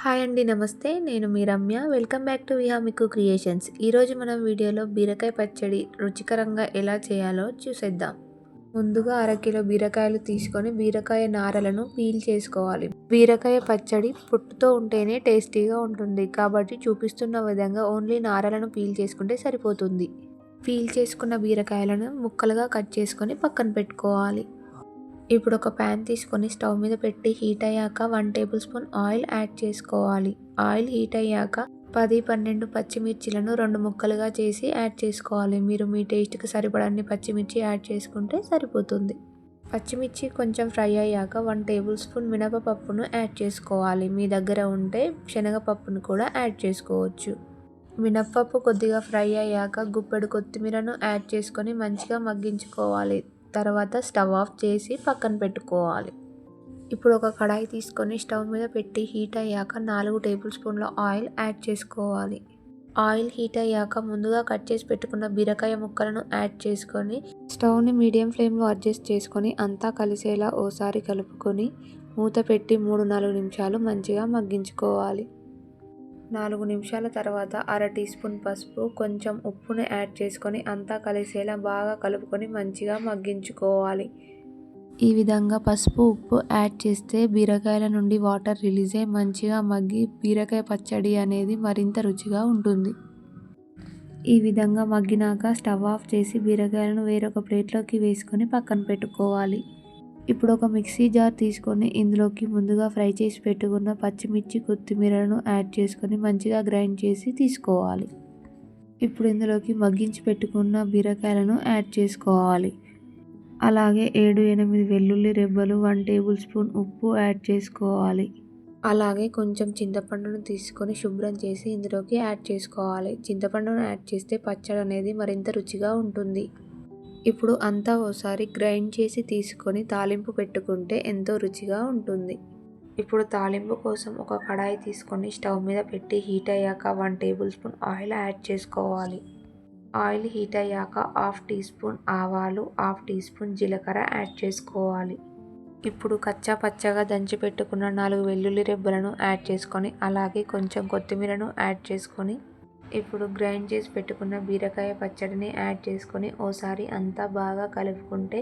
Hi అండి నమస్తే. నేను మీ రమ్య. వెల్కమ్ బ్యాక్ టు విహామికు క్రియేషన్స్. ఈరోజు మనం వీడియోలో బీరకాయ పచ్చడి రుచికరంగా ఎలా చేయాలో చూసేద్దాం. ముందుగా అరకిలో బీరకాయలు తీసుకొని బీరకాయ నారలను పీల్ చేసుకోవాలి. బీరకాయ పచ్చడి పుట్టుతో ఉంటేనే టేస్టీగా ఉంటుంది. కాబట్టి చూపిస్తున్న విధంగా ఓన్లీ నారలను పీల్ చేసుకుంటే సరిపోతుంది. పీల్ చేసుకున్న బీరకాయలను ముక్కలుగా కట్ చేసుకొని పక్కన పెట్టుకోవాలి. ఇప్పుడు ఒక ప్యాన్ తీసుకొని స్టవ్ మీద పెట్టి హీట్ అయ్యాక one tablespoon oil add చేసుకోవాలి. ఆయిల్ హీట్ అయ్యాక పది పన్నెండు పచ్చిమిర్చిలను రెండు ముక్కలుగా చేసి యాడ్ చేసుకోవాలి. మీరు మీ టేస్ట్కి సరిపడన్ని పచ్చిమిర్చి యాడ్ చేసుకుంటే సరిపోతుంది. పచ్చిమిర్చి కొంచెం ఫ్రై అయ్యాక వన్ టేబుల్ స్పూన్ మినపపప్పును యాడ్ చేసుకోవాలి. మీ దగ్గర ఉంటే శనగపప్పును కూడా యాడ్ చేసుకోవచ్చు. మినప్పప్పు కొద్దిగా ఫ్రై అయ్యాక గుప్పెడు కొత్తిమీరను యాడ్ చేసుకొని మంచిగా మగ్గించుకోవాలి. తర్వాత స్టవ్ ఆఫ్ చేసి పక్కన పెట్టుకోవాలి. ఇప్పుడు ఒక కడాయి తీసుకొని స్టవ్ మీద పెట్టి హీట్ అయ్యాక నాలుగు టేబుల్ స్పూన్ల ఆయిల్ యాడ్ చేసుకోవాలి. ఆయిల్ హీట్ అయ్యాక ముందుగా కట్ చేసి పెట్టుకున్న బీరకాయ ముక్కలను యాడ్ చేసుకొని స్టవ్ని మీడియం ఫ్లేమ్లో అడ్జస్ట్ చేసుకొని అంతా కలిసేలా ఓసారి కలుపుకొని మూత పెట్టి మూడు నాలుగు నిమిషాలు మంచిగా మగ్గించుకోవాలి. నాలుగు నిమిషాల తర్వాత అర టీ స్పూన్ పసుపు కొంచెం ఉప్పును యాడ్ చేసుకొని అంతా కలిసేలా బాగా కలుపుకొని మంచిగా మగ్గించుకోవాలి. ఈ విధంగా పసుపు ఉప్పు యాడ్ చేస్తే బీరకాయల నుండి వాటర్ రిలీజ్ అయ్యి మంచిగా మగ్గి బీరకాయ పచ్చడి అనేది మరింత రుచిగా ఉంటుంది. ఈ విధంగా మగ్గినాక స్టవ్ ఆఫ్ చేసి బీరకాయలను వేరొక ప్లేట్లోకి వేసుకొని పక్కన పెట్టుకోవాలి. ఇప్పుడు ఒక మిక్సీ జార్ తీసుకొని ఇందులోకి ముందుగా ఫ్రై చేసి పెట్టుకున్న పచ్చిమిర్చి కొత్తిమీరను యాడ్ చేసుకొని మంచిగా గ్రైండ్ చేసి తీసుకోవాలి. ఇప్పుడు ఇందులోకి మగ్గించి పెట్టుకున్న బీరకాయలను యాడ్ చేసుకోవాలి. అలాగే ఏడు ఎనిమిది వెల్లుల్లి రెబ్బలు వన్ టేబుల్ స్పూన్ ఉప్పు యాడ్ చేసుకోవాలి. అలాగే కొంచెం చింతపండును తీసుకొని శుభ్రం చేసి ఇందులోకి యాడ్ చేసుకోవాలి. చింతపండును యాడ్ చేస్తే పచ్చడి అనేది మరింత రుచిగా ఉంటుంది. ఇప్పుడు అంతా ఓసారి గ్రైండ్ చేసి తీసుకొని తాలింపు పెట్టుకుంటే ఎంతో రుచిగా ఉంటుంది. ఇప్పుడు తాలింపు కోసం ఒక కడాయి తీసుకొని స్టవ్ మీద పెట్టి హీట్ అయ్యాక one tablespoon oil add చేసుకోవాలి. ఆయిల్ హీట్ అయ్యాక హాఫ్ టీ స్పూన్ ఆవాలు హాఫ్ టీ స్పూన్ జీలకర్ర యాడ్ చేసుకోవాలి. ఇప్పుడు కచ్చా పచ్చగా దంచి పెట్టుకున్న నాలుగు వెల్లుల్లి రెబ్బలను యాడ్ చేసుకొని అలాగే కొంచెం కొత్తిమీరను యాడ్ చేసుకొని ఇప్పుడు గ్రైండ్ చేసి పెట్టుకున్న బీరకాయ పచ్చడిని యాడ్ చేసుకొని ఓసారి అంతా బాగా కలుపుకుంటే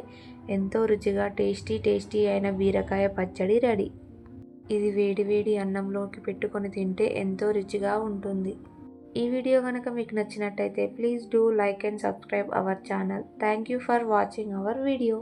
ఎంతో రుచిగా టేస్టీ టేస్టీ అయిన బీరకాయ పచ్చడి రెడీ. ఇది వేడి వేడి అన్నంలోకి పెట్టుకొని తింటే ఎంతో రుచిగా ఉంటుంది. ఈ వీడియో కనుక మీకు నచ్చినట్టయితే please do like and subscribe our channel. Thank you for watching our video.